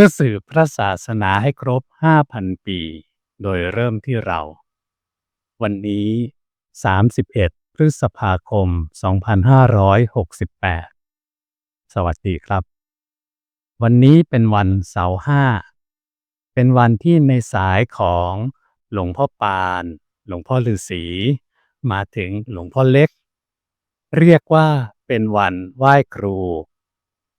พื่อสืบพระศาสนาให้ครบ 5,000 ปี โดยเริ่มที่เรา วันนี้ 31 พฤษภาคม 2568 สวัสดีครับ วันนี้เป็นวันเสาร์ห้า เป็นวันที่ในสายของหลวงพ่อปาน หลวงพ่อฤาษี มาถึงหลวงพ่อเล็ก เรียกว่าเป็นวันไหว้ครู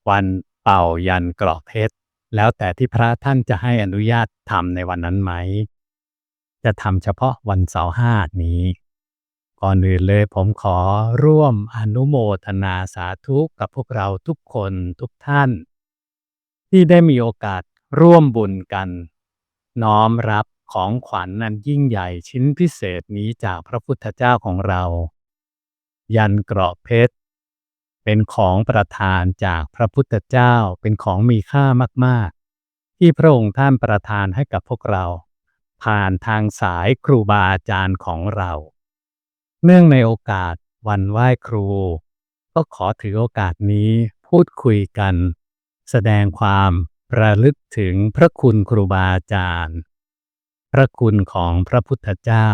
วันเป่ายันกรอกเพชร แล้วแต่ที่พระท่านจะให้อนุญาตทำในวันนั้นไหม จะทำเฉพาะวันเสาร์ห้านี้ ก่อนอื่นเลยผมขอร่วมอนุโมทนาสาธุกับพวกเราทุกคนทุกท่าน ที่ได้มีโอกาสร่วมบุญกัน น้อมรับของขวัญนันยิ่งใหญ่ชิ้นพิเศษนี้จากพระพุทธเจ้าของเรา ยันเกราะเพชร เป็นของประทานจากพระพุทธเจ้าเป็นของมีค่ามากๆ ที่พระองค์ท่านประทานให้กับพวกเรา ผ่านทางสายครูบาอาจารย์ของเรา เนื่องในโอกาสวันไหว้ครู ก็ขอถือโอกาสนี้พูดคุยกัน แสดงความระลึกถึงพระคุณครูบาอาจารย์ พระคุณของพระพุทธเจ้า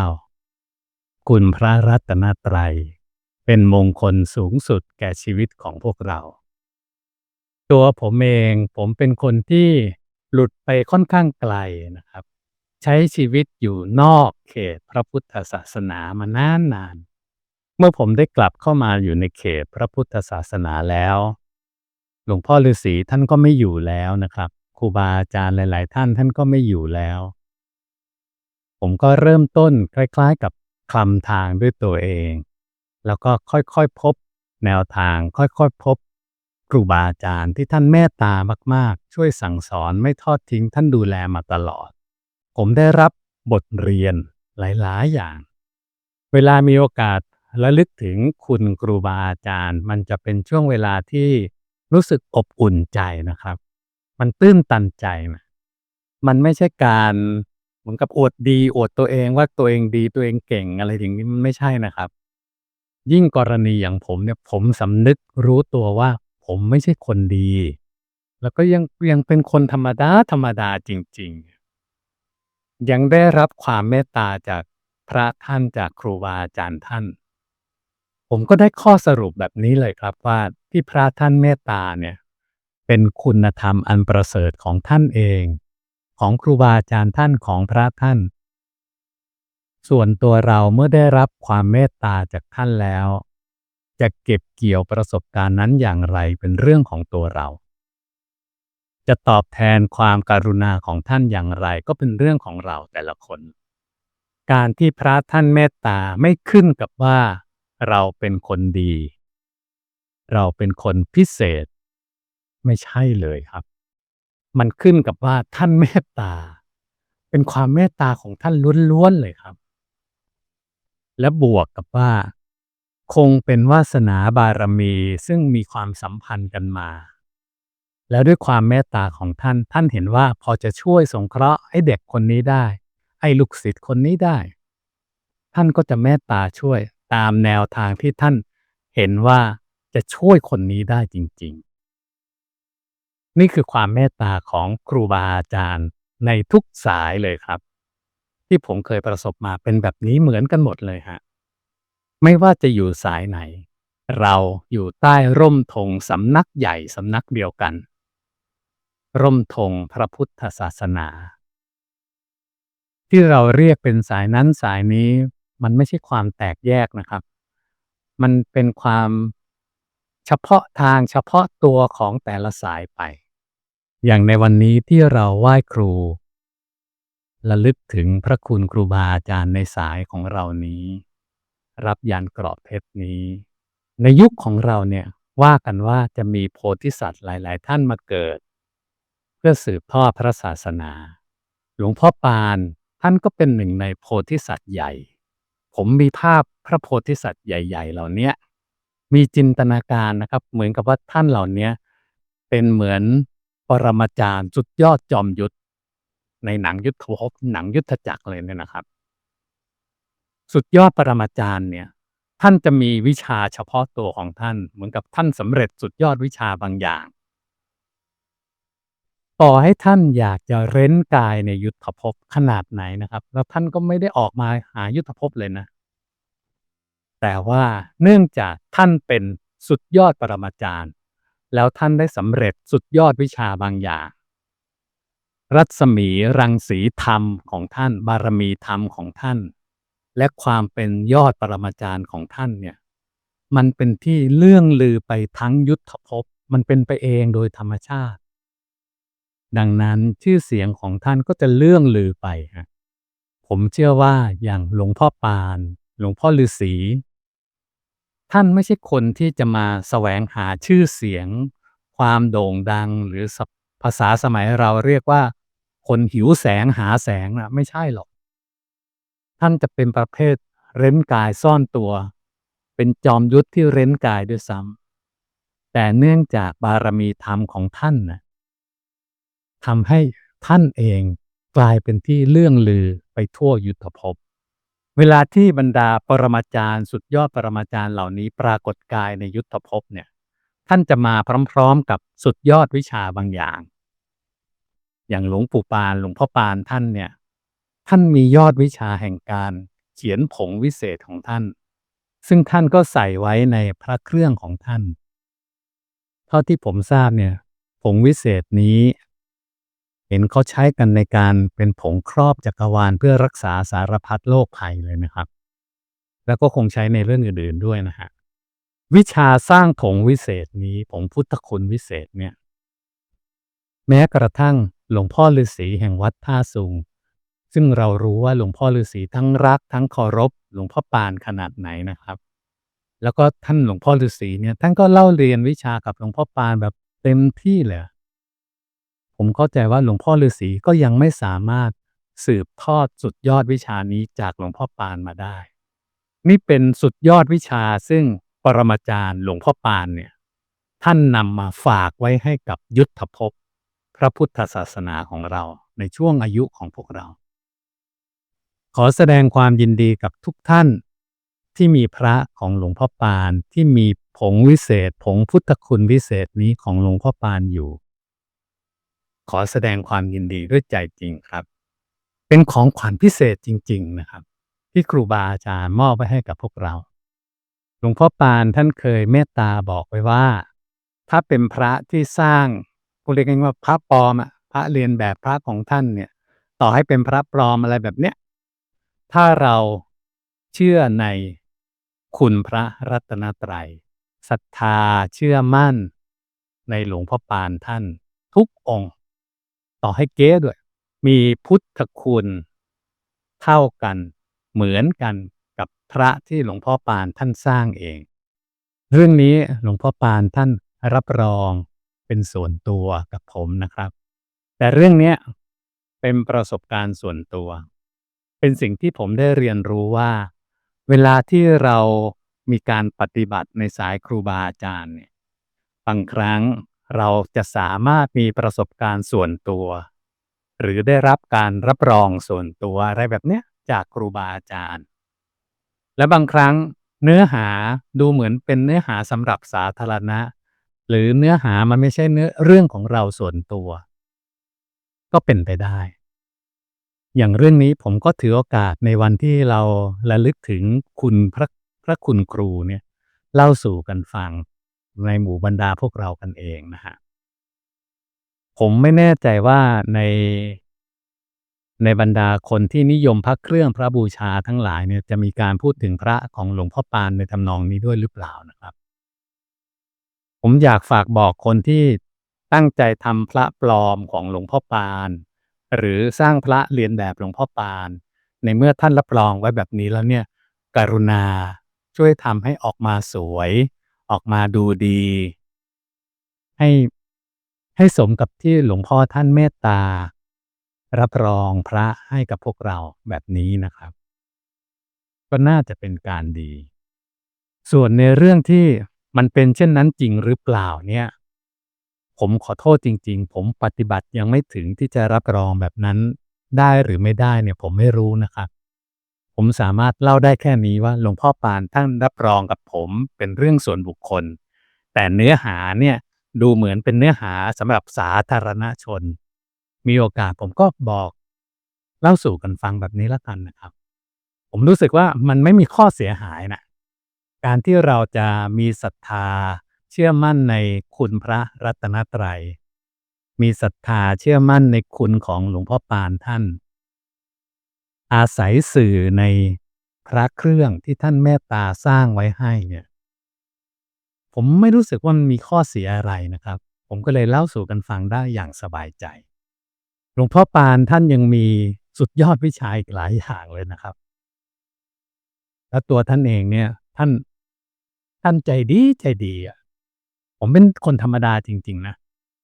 คุณพระรัตนตรัย เป็นมงคลสูงสุดแก่ชีวิตของพวกเรา ตัวผมเองผมเป็นคนที่หลุดไปค่อนข้างไกลนะครับ ใช้ชีวิตอยู่นอกเขตพระพุทธศาสนามานานนาน เมื่อผมได้กลับเข้ามาอยู่ในเขตพระพุทธศาสนาแล้ว หลวงพ่อฤาษีท่านก็ไม่อยู่แล้วนะครับครูบาอาจารย์หลาย ๆ ท่านท่านก็ไม่อยู่แล้ว ผมก็เริ่มต้นคล้าย ๆ กับคลำทางด้วยตัวเอง แล้วก็ค่อยๆพบแนวทาง ค่อยๆพบครูบาอาจารย์ที่ท่านเมตตามากๆ ช่วยสั่งสอนไม่ทอดทิ้งท่านดูแลมาตลอด ผมได้รับบทเรียนหลายๆอย่าง เวลามีโอกาสระลึกถึงคุณครูบาอาจารย์ มันจะเป็นช่วงเวลาที่รู้สึกอบอุ่นใจนะครับ มันตื้นตันใจนะมันไม่ใช่การเหมือนกับอวดดีอวดตัวเองว่าตัวเองดีตัวเองเก่งอะไรอย่างนี้มันไม่ใช่นะครับ ยิ่งกรณีอย่างผมเนี่ยผมสำนึกรู้ตัวว่า ผมไม่ใช่คนดี แล้วก็ยังยังเป็นคนธรรมดาธรรมดาจริง ๆ ยังได้รับความเมตตาจากพระท่านจากครูบาอาจารย์ท่าน ผมก็ได้ข้อสรุปแบบนี้เลยครับว่าที่พระท่านเมตตาเนี่ย เป็นคุณธรรมอันประเสริฐของท่านเอง ของครูบาอาจารย์ท่านของพระท่าน ส่วนตัวเราเมื่อได้รับความเมตตาจากท่านแล้ว จะเก็บเกี่ยวประสบการณ์นั้นอย่างไรเป็นเรื่องของตัวเรา จะตอบแทนความการุณาของท่านอย่างไรก็เป็นเรื่องของเราแต่ละคน การที่พระท่านเมตตาไม่ขึ้นกับว่า เราเป็นคนดี เราเป็นคนพิเศษ ไม่ใช่เลยครับ มันขึ้นกับว่าท่านเมตตาเป็นความเมตตาของท่านล้วนๆเลยครับ และบวกกับว่า คงเป็นวาสนาบารมีซึ่งมีความสัมพันธ์กันมา แล้วด้วยความเมตตาของท่านท่านเห็นว่าพอจะช่วยสงเคราะห์ให้เด็กคนนี้ได้ไอ้ลูกศิษย์คนนี้ได้ ท่านก็จะเมตตาช่วยตามแนวทางที่ท่านเห็นว่าจะช่วยคนนี้ได้จริง ๆ นี่คือความเมตตาของครูบาอาจารย์ในทุกสายเลยครับ ที่ผมเคยประสบมาเป็นแบบนี้เหมือนกันหมดเลยฮะ ไม่ว่าจะอยู่สายไหน เราอยู่ใต้ร่มธงสำนักใหญ่สำนักเดียวกัน ร่มธงพระพุทธศาสนา ที่เราเรียกเป็นสายนั้นสายนี้ มันไม่ใช่ความแตกแยกนะครับ มันเป็นความเฉพาะทางเฉพาะตัวของแต่ละสายไป อย่างในวันนี้ที่เราไหว้ครู ระลึกถึงพระคุณครูบาอาจารย์ในสายของเรานี้ รับยันกรอบเพชรนี้ ในยุคของเราเนี่ยว่ากันว่าจะมีโพธิสัตว์หลาย ๆ ท่านมาเกิด เพื่อสืบทอดพระศาสนา หลวงพ่อปานท่านก็เป็นหนึ่งในโพธิสัตว์ใหญ่ ผมมีภาพพระโพธิสัตว์ใหญ่ ๆ เหล่านี้มีจินตนาการนะครับ เหมือนกับว่าท่านเหล่านี้เป็นเหมือนปรมาจารย์สุดยอดจอมยุทธ ในหนังยุทธภพหนังยุทธจักรเลยเนี่ยนะครับ สุดยอดปรมาจารย์เนี่ย ท่านจะมีวิชาเฉพาะตัวของท่าน เหมือนกับท่านสำเร็จสุดยอดวิชาบางอย่าง ต่อให้ท่านอยากจะเร้นกายในยุทธภพขนาดไหนนะครับ แล้วท่านก็ไม่ได้ออกมาหายุทธภพเลยนะ แต่ว่าเนื่องจากท่านเป็นสุดยอดปรมาจารย์ แล้วท่านได้สำเร็จสุดยอดวิชาบางอย่าง รัศมีรังสีธรรมของท่าน บารมีธรรมของท่าน และความเป็นยอดปรมาจารย์ของท่านเนี่ย มันเป็นที่เลื่องลือไปทั้งยุทธภพมันเป็นไปเองโดยธรรมชาติ ดังนั้นชื่อเสียงของท่านก็จะเลื่องลือไปฮะผมเชื่อว่าอย่างหลวงพ่อปาน หลวงพ่อฤาษีท่านไม่ใช่คนที่จะมาแสวงหาชื่อเสียง ความโด่งดังหรือภาษาสมัยเราเรียกว่า คนหิวแสงหาแสงนะไม่ใช่หรอก ท่านจะเป็นประเภทเร้นกายซ่อนตัว เป็นจอมยุทธที่เร้นกายด้วยซ้ำแต่เนื่องจากบารมีธรรมของท่านนะทำให้ท่านเองกลายเป็นที่เลื่องลือไปทั่วยุทธภพ เวลาที่บรรดาปรมาจารย์ สุดยอดปรมาจารย์เหล่านี้ปรากฏกายในยุทธภพเนี่ย ท่านจะมาพร้อม ๆกับสุดยอดวิชาบางอย่าง อย่างหลวงปู่ปาน หลวงพ่อปานท่านเนี่ย ท่านมียอดวิชาแห่งการเขียนผงวิเศษของท่าน ซึ่งท่านก็ใส่ไว้ในพระเครื่องของท่าน เท่าที่ผมทราบเนี่ย ผงวิเศษนี้ เห็นเขาใช้กันในการเป็นผงครอบจักรวาลเพื่อรักษาสารพัดโรคภัยเลยนะครับ แล้วก็คงใช้ในเรื่องอื่นๆด้วยนะฮะวิชาสร้างผงวิเศษนี้ผงพุทธคุณวิเศษเนี่ย แม้กระทั่ง หลวงพ่อฤาษีแห่งวัดท่าสูง ซึ่งเรารู้ว่าหลวงพ่อฤาษีทั้งรัก ทั้งเคารพ หลวงพ่อปานขนาดไหนนะครับ แล้วก็ท่านหลวงพ่อฤาษีเนี่ยท่านก็เล่าเรียนวิชากับหลวงพ่อปานแบบเต็มที่เลยผมเข้าใจว่าหลวงพ่อฤาษีก็ยังไม่สามารถสืบทอดสุดยอดวิชานี้จากหลวงพ่อปานมาได้ นี่เป็นสุดยอดวิชาซึ่งปรมาจารย์หลวงพ่อปานเนี่ย ท่านนำมาฝากไว้ให้กับยุทธภพ พระพุทธศาสนาของเราในช่วงอายุของพวกเรา ขอแสดงความยินดีกับทุกท่าน ที่มีพระของหลวงพ่อปานที่มีผงวิเศษ ผงพุทธคุณวิเศษนี้ของหลวงพ่อปานอยู่ ขอแสดงความยินดีด้วยใจจริงครับ เป็นของขวัญพิเศษจริง ๆ นะครับ ที่ครูบาอาจารย์มอบไว้ให้กับพวกเรา หลวงพ่อปานท่านเคยเมตตาบอกไว้ว่า ถ้าเป็นพระที่สร้าง กูเรียกง่ายๆว่าพระปลอมอะพระเรียนแบบพระของท่านเนี่ย ต่อให้เป็นพระปลอมอะไรแบบเนี้ยถ้าเราเชื่อในคุณพระรัตนตรัยศรัทธาเชื่อมั่น ในหลวงพ่อปานท่าน ทุกองค์ ต่อให้เก๊ด้วย มีพุทธคุณ เท่ากันเหมือนกันกับพระที่หลวงพ่อปานท่านสร้างเอง เรื่องนี้หลวงพ่อปานท่านรับรอง เป็นส่วนตัวกับผมนะครับ แต่เรื่องนี้เป็นประสบการณ์ส่วนตัว เป็นสิ่งที่ผมได้เรียนรู้ว่า เวลาที่เรามีการปฏิบัติในสายครูบาอาจารย์เนี่ยบางครั้งเราจะสามารถมีประสบการณ์ส่วนตัว หรือได้รับการรับรองส่วนตัวอะไรแบบเนี้ยจากครูบาอาจารย์ และบางครั้งเนื้อหาดูเหมือนเป็นเนื้อหาสำหรับสาธารณะ หรือเนื้อหามันไม่ใช่เนื้อเรื่องของเราส่วนตัว ก็เป็นไปได้ อย่างเรื่องนี้ผมก็ถือโอกาสในวันที่เราระลึกถึงคุณพระพระคุณครูเนี่ย เล่าสู่กันฟังในหมู่บรรดาพวกเรากันเองนะฮะผมไม่แน่ใจว่าใน ในบรรดาคนที่นิยมพระเครื่องพระบูชาทั้งหลายเนี่ยจะมีการพูดถึงพระของหลวงพ่อปานในทำนองนี้ด้วยหรือเปล่านะครับ ผมอยากฝากบอกคนที่ตั้งใจทำพระปลอมของหลวงพ่อปาน หรือสร้างพระเรียนแบบหลวงพ่อปาน ในเมื่อท่านรับรองไว้แบบนี้แล้วเนี่ย กรุณาช่วยทำให้ออกมาสวย ออกมาดูดี ให้ให้สมกับที่หลวงพ่อท่านเมตตา รับรองพระให้กับพวกเราแบบนี้นะครับ ก็น่าจะเป็นการดี ส่วนในเรื่องที่ มันเป็นเช่นนั้นจริงหรือเปล่าเนี่ย ผมขอโทษจริง ๆ ผมปฏิบัติยังไม่ถึงที่จะรับรองแบบนั้นได้หรือไม่ได้เนี่ยผมไม่รู้นะครับ ผมสามารถเล่าได้แค่นี้ว่าหลวงพ่อปานท่านรับรองกับผมเป็นเรื่องส่วนบุคคล แต่เนื้อหาเนี่ยดูเหมือนเป็นเนื้อหาสำหรับสาธารณชน มีโอกาสผมก็บอก เล่าสู่กันฟังแบบนี้ล้วกันนะครับ ผมรู้สึกว่ามันไม่มีข้อเสียหายนะ การที่เราจะมีศรัทธา เชื่อมั่นในคุณพระรัตนตรัย มีศรัทธาเชื่อมั่นในคุณของหลวงพ่อปานท่าน อาศัยสื่อในพระเครื่องที่ท่านเมตตาสร้างไว้ให้เนี่ย ผมไม่รู้สึกว่ามันมีข้อเสียอะไรนะครับ ผมก็เลยเล่าสู่กันฟังได้อย่างสบายใจ หลวงพ่อปานท่านยังมีสุดยอดวิชาอีกหลายอย่างเลยนะครับ แล้วตัวท่านเองเนี่ยท่าน ท่านใจดีใจดีอะผมเป็นคนธรรมดาจริง ๆ นะ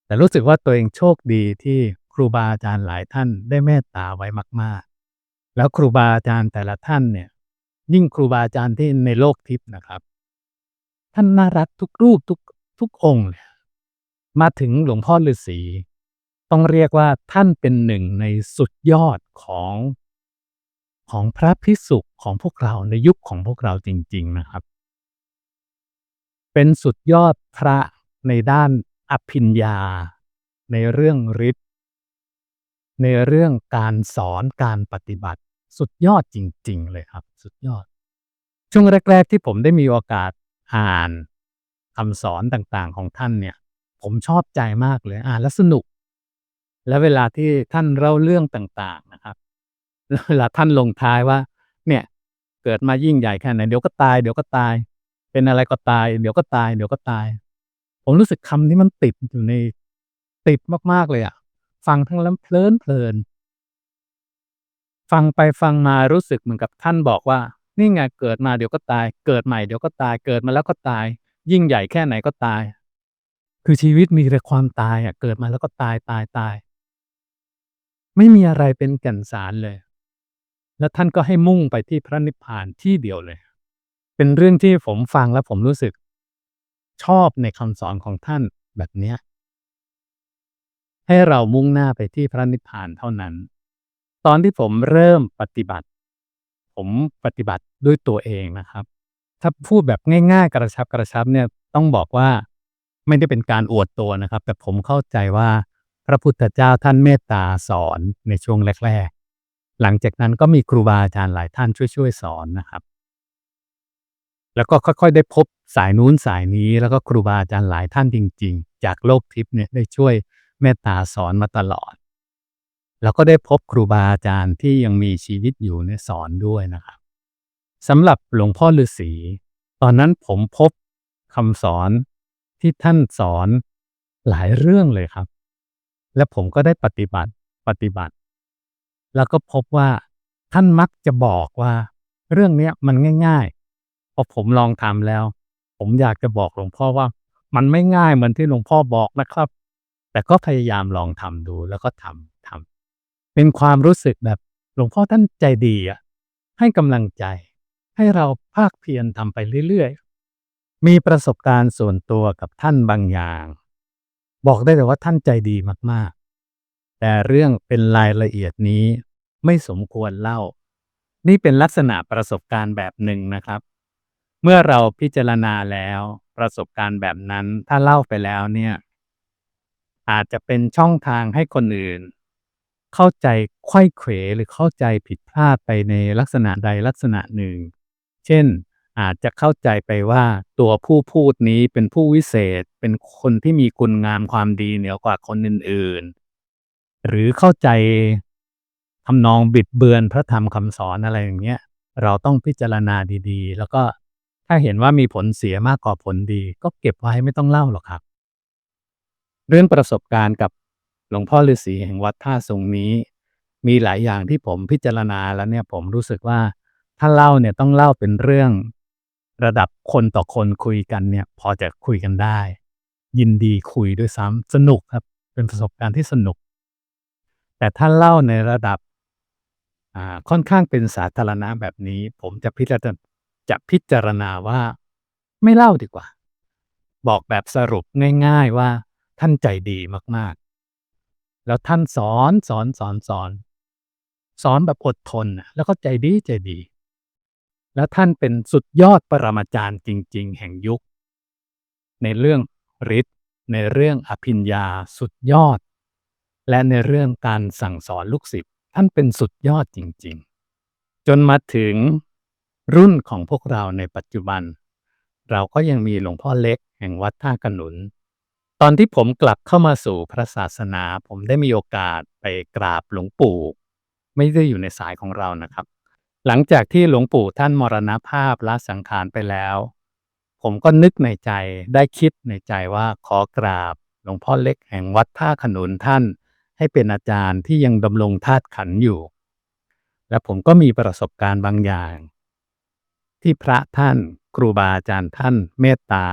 แต่รู้สึกว่าตัวเองโชคดีที่ครูบาอาจารย์หลายท่านได้เมตตาไว้มาก ๆ แล้วครูบาอาจารย์แต่ละท่านเนี่ย ยิ่งครูบาอาจารย์ที่ในโลกทิพย์นะครับ ท่านน่ารักทุกรูปทุกทุกองค์เลยมาถึงหลวงพ่อฤาษีต้องเรียกว่าท่านเป็นหนึ่งในสุดยอดของของพระพิสุของพวกเราในยุคของพวกเราจริง ๆ นะครับ เป็นสุดยอดพระในด้านอภิญญา ในเรื่องฤทธิ์ในเรื่องการสอนการปฏิบัติ สุดยอดจริง ๆ เลยครับ สุดยอด ช่วงแรก ๆ ที่ผมได้มีโอกาสอ่านคำสอนต่างๆของท่านเนี่ย ผมชอบใจมากเลยอ่านแล้วสนุก แล้วเวลาที่ท่านเล่าเรื่องต่าง ๆนะครับเวลาท่านลงท้ายว่า เนี่ย เกิดมายิ่งใหญ่แค่ไหนเดี๋ยวก็ตายเดี๋ยวก็ตาย เป็นอะไรก็ตาย เดี๋ยวก็ตาย เดี๋ยวก็ตาย ผมรู้สึกคำนี้มันติดอยู่ในติดมากๆเลยอะฟังทั้งแล้วเพลินเพลิน ฟังไปฟังมารู้สึกเหมือนกับท่านบอกว่า นี่ไงเกิดมาเดี๋ยวก็ตาย เกิดใหม่เดี๋ยวก็ตาย เกิดมาแล้วก็ตาย ยิ่งใหญ่แค่ไหนก็ตาย คือชีวิตมีแต่ความตายอะเกิดมาแล้วก็ตายตายตาย ไม่มีอะไรเป็นแก่นสารเลย แล้วท่านก็ให้มุ่งไปที่พระนิพพานที่เดียวเลย เป็นเรื่องที่ผมฟังแล้วผมรู้สึก ชอบในคำสอนของท่านแบบเนี้ย ให้เรามุ่งหน้าไปที่พระนิพพานเท่านั้น ตอนที่ผมเริ่มปฏิบัติ ผมปฏิบัติด้วยตัวเองนะครับ ถ้าพูดแบบง่าย ๆ กระชับกระชับเนี่ยต้องบอกว่าไม่ได้เป็นการอวดตัวนะครับ แต่ผมเข้าใจว่าพระพุทธเจ้าท่านเมตตาสอนในช่วงแรก ๆ หลังจากนั้นก็มีครูบาอาจารย์หลายท่านช่วยๆสอนนะครับ แล้วก็ค่อยๆ ได้พบสายนู้นสายนี้ แล้วก็ครูบาอาจารย์หลายท่านจริง ๆ จากโลกทิพย์เนี่ยได้ช่วยเมตตาสอนมาตลอด แล้วก็ได้พบครูบาอาจารย์ที่ยังมีชีวิตอยู่เนี่ยสอนด้วยนะครับสำหรับหลวงพ่อฤาษีตอนนั้นผมพบคำสอนที่ท่านสอนหลายเรื่องเลยครับ และผมก็ได้ปฏิบัติปฏิบัติ แล้วก็พบว่าท่านมักจะบอกว่า เรื่องนี้มันง่ายๆ พอผมลองทำแล้ว ผมอยากจะบอกหลวงพ่อว่า มันไม่ง่ายเหมือนที่หลวงพ่อบอกนะครับ แต่ก็พยายามลองทำดูแล้วก็ทำทำเป็นความรู้สึกแบบหลวงพ่อท่านใจดีอะให้กำลังใจ ให้เราภาคเพียรทำไปเรื่อยๆ มีประสบการณ์ส่วนตัวกับท่านบางอย่าง บอกได้แต่ว่าท่านใจดีมากๆ แต่เรื่องเป็นรายละเอียดนี้ไม่สมควรเล่า นี่เป็นลักษณะประสบการณ์แบบหนึ่งนะครับ เมื่อเราพิจารณาแล้วประสบการณ์แบบนั้นถ้าเล่าไปแล้วเนี่ย อาจจะเป็นช่องทางให้คนอื่น เข้าใจไขว้เขวหรือเข้าใจผิดพลาดไปในลักษณะใดลักษณะหนึ่ง เช่น อาจจะเข้าใจไปว่าตัวผู้พูดนี้เป็นผู้วิเศษ เป็นคนที่มีคุณงามความดีเหนือกว่าคนอื่นๆ หรือเข้าใจทำนองบิดเบือนพระธรรมคำสอนอะไรอย่างเงี้ยเราต้องพิจารณาดีๆ แล้วก็ ถ้าเห็นว่ามีผลเสียมากกว่าผลดี ก็เก็บไว้ไม่ต้องเล่าหรอกครับ เรื่องประสบการณ์กับหลวงพ่อฤาษีแห่งวัดท่าทรงนี้ มีหลายอย่างที่ผมพิจารณาแล้วเนี่ยผมรู้สึกว่าถ้าเล่าเนี่ยต้องเล่าเป็นเรื่อง ระดับคนต่อคนคุยกันเนี่ย พอจะคุยกันได้ ยินดีคุยด้วยซ้ำสนุกครับ เป็นประสบการณ์ที่สนุก แต่ถ้าเล่าในระดับอ่าค่อนข้างเป็นสาธารณะแบบนี้ ผมจะพิจารณา จะพิจารณาว่า ไม่เล่าดีกว่า บอกแบบสรุปง่าย ๆว่า ท่านใจดีมากๆ แล้วท่านสอนสอนสอนสอน สอนแบบอดทนแล้วก็ใจดีใจดี แล้วท่านเป็นสุดยอดปรมาจารย์จริง ๆ แห่งยุค ในเรื่องฤทธิ์ในเรื่องอภิญญาสุดยอด และในเรื่องการสั่งสอนลูกศิษย์ท่านเป็นสุดยอดจริง ๆ จนมาถึง รุ่นของพวกเราในปัจจุบัน เราก็ยังมีหลวงพ่อเล็กแห่งวัดท่าขนุน ตอนที่ผมกลับเข้ามาสู่พระศาสนา ผมได้มีโอกาสไปกราบหลวงปู่ ไม่ได้อยู่ในสายของเรานะครับ หลังจากที่หลวงปู่ท่านมรณภาพละสังขารไปแล้ว ผมก็นึกในใจได้คิดในใจว่าขอกราบหลวงพ่อเล็กแห่งวัดท่าขนุนท่าน ให้เป็นอาจารย์ที่ยังดำรงธาตุขันอยู่ และผมก็มีประสบการณ์บางอย่าง ที่พระท่าน ครูบาอาจารย์ท่านเมตตา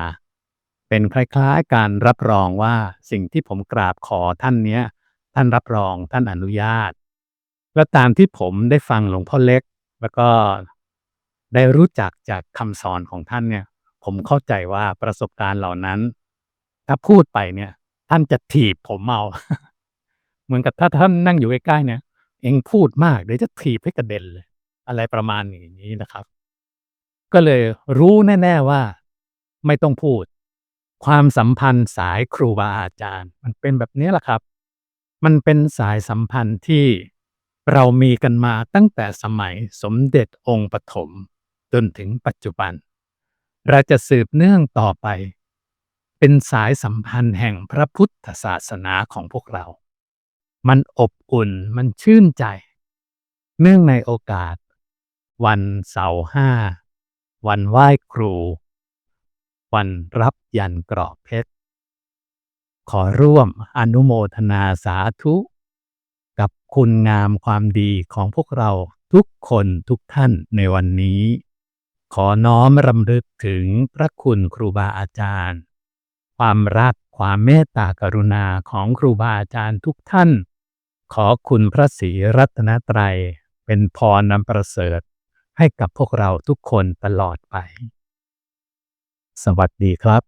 เป็นคล้ายๆการรับรองว่าสิ่งที่ผมกราบขอท่านเนี้ย ท่านรับรองท่านอนุญาต และตามที่ผมได้ฟังหลวงพ่อเล็ก แล้วก็ได้รู้จักจากคำสอนของท่านเนี่ย ผมเข้าใจว่าประสบการณ์เหล่านั้น ถ้าพูดไปเนี่ย ท่านจะถีบผมเอาเหมือนกับถ้าท่านนั่งอยู่ใกล้ๆเนี่ย เองพูดมากเดี๋ยวจะถีบให้กระเด็นเลย อะไรประมาณอย่างนี้นะครับ ก็เลยรู้แน่ ๆว่า ไม่ต้องพูด ความสัมพันธ์สายครูบาอาจารย์ มันเป็นแบบนี้แหละครับ มันเป็นสายสัมพันธ์ที่เรามีกันมาตั้งแต่สมัยสมเด็จองค์ปฐมจนถึงปัจจุบัน เราจะสืบเนื่องต่อไป เป็นสายสัมพันธ์แห่งพระพุทธศาสนาของพวกเรา มันอบอุ่นมันชื่นใจ เนื่องในโอกาส วันเสาร์ห้า วันไหว้ครู วันรับยันกรอบเพชร ขอร่วมอนุโมทนาสาธุ กับคุณงามความดีของพวกเราทุกคนทุกท่านในวันนี้ ขอน้อมรำลึกถึงพระคุณครูบาอาจารย์ ความรักความเมตตากรุณาของครูบาอาจารย์ทุกท่าน ขอคุณพระศรีรัตนตรัยเป็นพรนำประเสริฐ ให้กับพวกเราทุกคนตลอดไป สวัสดีครับ